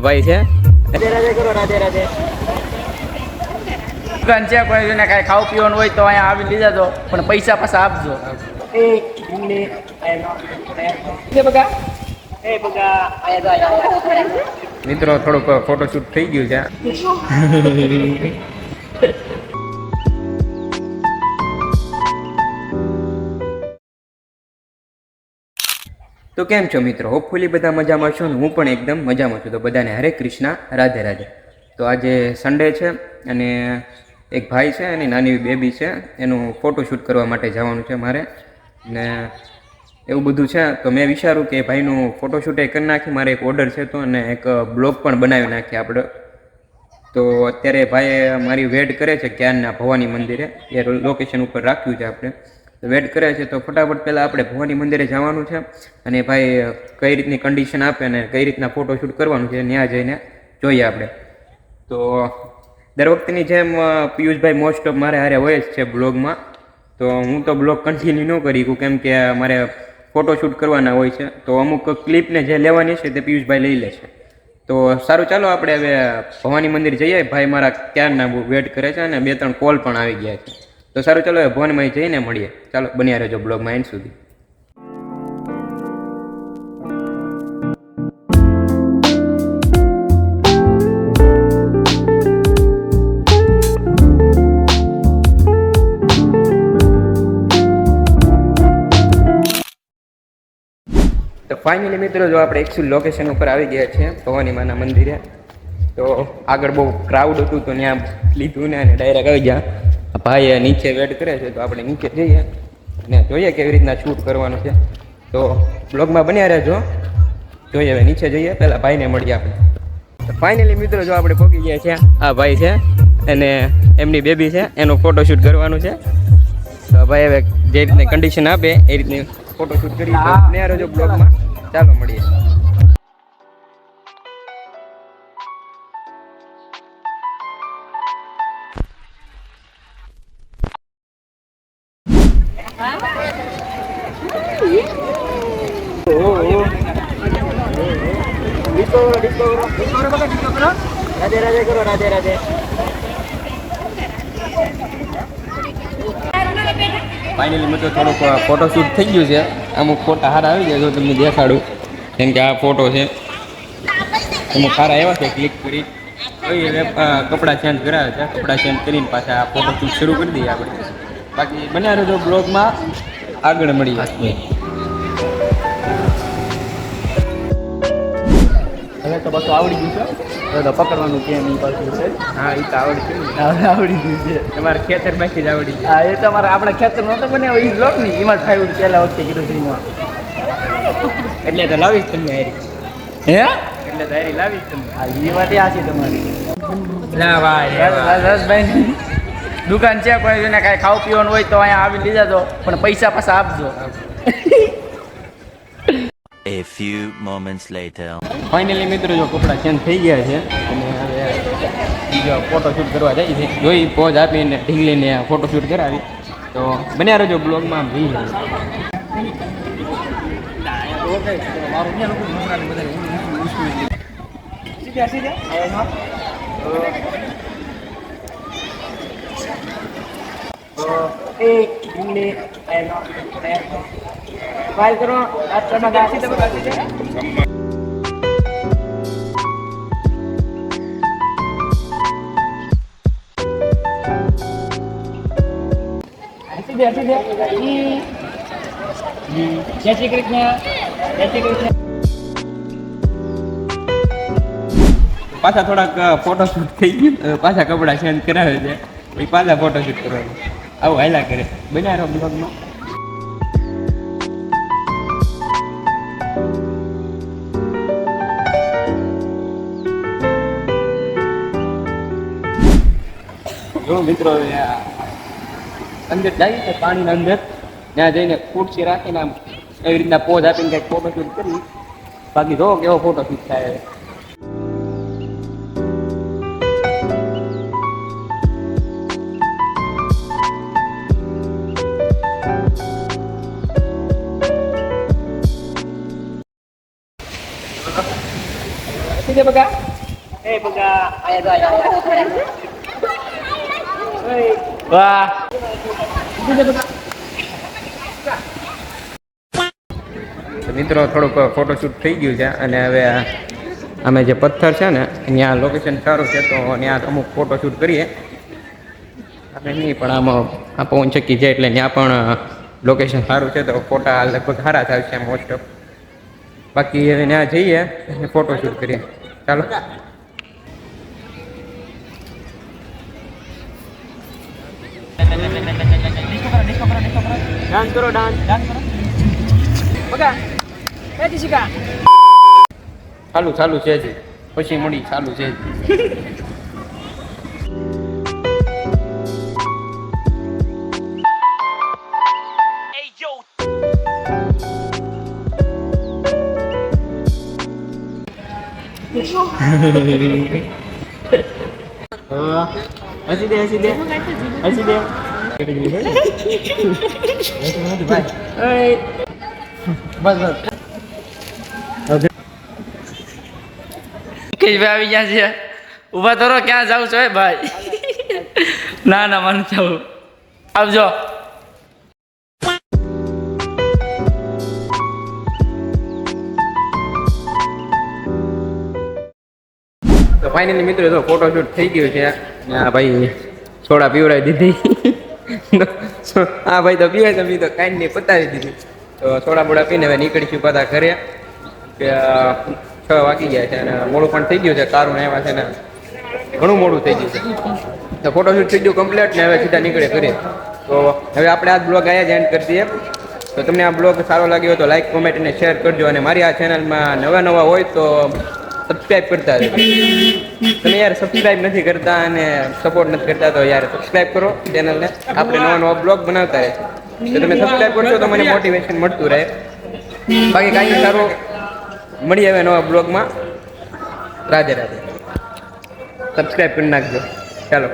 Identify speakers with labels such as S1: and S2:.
S1: ભાઈ છે.
S2: રાધે રાધે કરો રાધે રાધે.
S3: દુકાન છે કોઈ જોઈને કાંઈ ખાવું પીવાનું હોય તો અહીંયા આવી લીધા તો પણ પૈસા પાછા આપજો.
S2: એ હિન્દી એ બગા. એ બગા આયા તો આયા
S1: મિત્રો થોડુંક ફોટોશૂટ થઈ ગયું છે. તો કેમ છો મિત્રો? હોપફુલી બધા મજામાં છો ને હું પણ એકદમ મજામાં છું. તો બધાને હરે કૃષ્ણ, રાધે રાધે. તો આજે સન્ડે છે અને એક ભાઈ છે એની નાની બેબી છે. એનું ફોટોશૂટ કરવા માટે જવાનું છે મારે. ને એવું બધું છે. તો મેં વિચાર્યું કે ભાઈનું ફોટોશૂટ એ કરી નાખી. મારે એક ઓર્ડર છે તો અને એક બ્લોગ પણ બનાવી નાખીએ આપણે. તો અત્યારે ભાઈએ મારી વેટ કરે છે ક્યારના ભવાની મંદિરે. એ લોકેશન ઉપર રાખ્યું છે આપણે. વેટ કરે છે તો ફટાફટ પહેલાં આપણે ભવાની મંદિરે જવાનું છે અને ભાઈ કઈ રીતની કન્ડિશન આપે અને કઈ રીતના ફોટોશૂટ કરવાનું છે ત્યાં જઈને જોઈએ આપણે. તો, દર વખતની જેમ પિયુષભાઈ મોસ્ટ ઓફ મારે હારે હોય જ છે બ્લોગમાં તો હું તો બ્લોગ કન્ટિન્યુ ન કરી શકું, કેમ કે મારે ફોટોશૂટ કરવાના હોય છે. તો અમુક ક્લિપને જે લેવાની છે તે પિયુષભાઈ લઈ લે છે. તો સારું, ચાલો આપણે હવે ભવાની મંદિર જઈએ. ભાઈ મારા ક્યારના વેટ કરે છે અને બે ત્રણ કોલ પણ આવી ગયા છે. તો સારું, ચાલો ભવાનીમાં જઈને મળીએ. ચાલો, બન્યા રહેજો બ્લોગમાં એન્ડ સુધી. તો ફાઇનલી મિત્રો, જો આપણે એકચ્યુઅલ લોકેશન ઉપર આવી ગયા છીએ ભવાની માના મંદિરે, તો આગળ બહુ ક્રાઉડ હતું તો ત્યાં લીધું ને અને ડાયરેક્ટ આવી ગયા. ભાઈ નીચે વેટ કરે છે, તો આપણે નીચે જઈએ અને જોઈએ કેવી રીતના શૂટ કરવાનું છે. તો બ્લોગમાં બન્યા રહેજો. જોઈએ હવે નીચે જઈએ, પહેલાં ભાઈને મળીએ આપણે. ફાઇનલી મિત્રો, જો આપણે પહોંચી ગયા છે, આ ભાઈ છે અને એમની બેબી છે, એનું ફોટોશૂટ કરવાનું છે. તો ભાઈ હવે જે રીતની કન્ડિશન આપે, એ રીતની ફોટોશૂટ કરી બન્યા રહેજો બ્લોગમાં ચાલો મળીએ.
S2: રાધે રાધે કરો રાધે
S1: ફોટોશૂટ થઈ ગયું છે. અમુક ફોટા સારા આવી જાય તો તમને દેખાડું. કેમ કે આ ફોટો છે. અમુક સારા એવા છે ક્લિક કરી. કપડાં ચેન્જ કરાવે છે. કપડાં ચેન્જ કરીને પાછા આ ફોટોશૂટ શરૂ કરી દઈએ આપણે. બાકી બન્યા રહેજો બ્લોગમાં આગળ મળીએ.
S3: હવે તો પાછું આવડી ગયું છે. તો પકડવાનું કેમ ઈ પાછું છે.
S1: હા એ તો આવડી
S3: હવે આવડી ગયું છે.
S1: તમારે ખેતર બાકી જ આવડી
S3: હા એ તો અમારે આપણે ખેતર નહોતો બને એ બ્લોક નહીં. એમાં થાય પહેલા વખતે કીધું છે
S1: એટલે તો લાવીશ તમને હારી.
S3: હે?
S1: એટલે તો હારી લાવીશ તમને.
S3: હા એ વાત આ છે તમારી.
S1: ના ભાઈ
S3: બસ બસ ભાઈ દુકાન છે કોઈ જોઈને કાંઈ ખાવું પીવાનું હોય તો અહીંયા આવી લીધા તો પણ પૈસા પાછા આપજો.
S4: A few moments later.
S1: Finally મિત્રો જો કપડાં ચેન્જ થઈ ગયા છે અને હવે બીજો ફોટોશૂટ કરવા જાય છે. જોઈ પોઝ આપીને ઢીંગલીને ફોટોશૂટ કરાવી. તો બન્યા રહેજો બ્લોગમાં ભી
S3: સીધા સીધા
S2: એ હિન્દી ફાઇલ કરો. આ તમે ગાસી તમે ગાસી ઈ. જય શ્રી કૃષ્ણ. જય શ્રી
S1: પાછા થોડાક ફોટોશૂટ થઈ ગયું. પાછા કપડાં ચેન્જ કરાવે છે. પાછા ફોટોશૂટ કરવાનું આવું હાયલા કરે બન્યા રહો બ્લોગમાં જો મિત્રો હવે આ અંદર જઈએ છે પાણીના અંદર ત્યાં જઈને ખુરશી રાખીને આમ એવી રીતના પોઝ આપીને કંઈક ફોટોશૂટ કરી બાકી જો કેવો ફોટોશૂટ થાય
S2: એ બગા આયા તો આયા
S3: વાહ.
S1: તો મિત્રો થોડુંક ફોટોશૂટ થઈ ગયું છે અને હવે અમે જે પથ્થર છે ને ત્યાં લોકેશન સારું છે તો ત્યાં અમુક ફોટોશૂટ કરીએ. અમે નહીં પણ આમાં આ પવન ચક્કી છે એટલે ત્યાં પણ લોકેશન સારું છે તો ફોટા લગભગ સારા થાય છે મોસ્ટ ઓફ બાકી હવે ત્યાં જઈએ ફોટોશૂટ કરીએ. ચાલો.
S2: ડાન્સ કરો ડાન્સ ડાન્સ કરો બગા એ દિશિકા
S1: ચાલુ ચાલુ છે પછી મળી ચાલુ છે
S2: હસી દે હસી દે. હસી દે.
S3: મુકેશભાઈ આવી ગયા છે. ઊભા તો ક્યાં જાવ છો એ ભાઈ? ના ના મને જવું આવજો.
S1: ફાઇનલી મિત્રો ફોટોશૂટ થઈ ગયું છે. આ ભાઈ સોડા પીવડાવી દીધી. આ ભાઈ તો પીવે છે તો કાંઈ નહીં, પતાવી દીધી. તો સોડા બોડા પીને હવે નીકળીશું પાછા ઘરે. કે છ વાગી ગયા છે અને મોડું પણ થઈ ગયું છે કારું એમાં છે ને ઘણું મોડું થઈ ગયું છે. તો ફોટોશૂટ થઈ ગયું કમ્પ્લીટ ને હવે સીધા નીકળે ઘરે. તો હવે આપણે આ બ્લોગ આયા જ એન્ડ કરી દઈએ. તો તમને આ બ્લોગ સારો લાગ્યો તો લાઈક કોમેન્ટ અને શેર કરજો. અને મારી આ ચેનલમાં નવા નવા હોય તો સબસ્ક્રાઈબ કરતા રહેજો. તમે યાર સબસ્ક્રાઇબ નથી કરતા અને સપોર્ટ નથી કરતા, તો યાર સબસ્ક્રાઇબ કરો ચેનલને આપણે નવા નવા બ્લોગ બનાવતા રહે તો તમે સબસ્ક્રાઇબ કરશો તો મને મોટિવેશન મળતું રહે. બાકી કાંઈ સારું. મળી આવે નવા બ્લોગમાં રાધે રાધે. સબસ્ક્રાઇબ કરી નાખજો. ચાલો.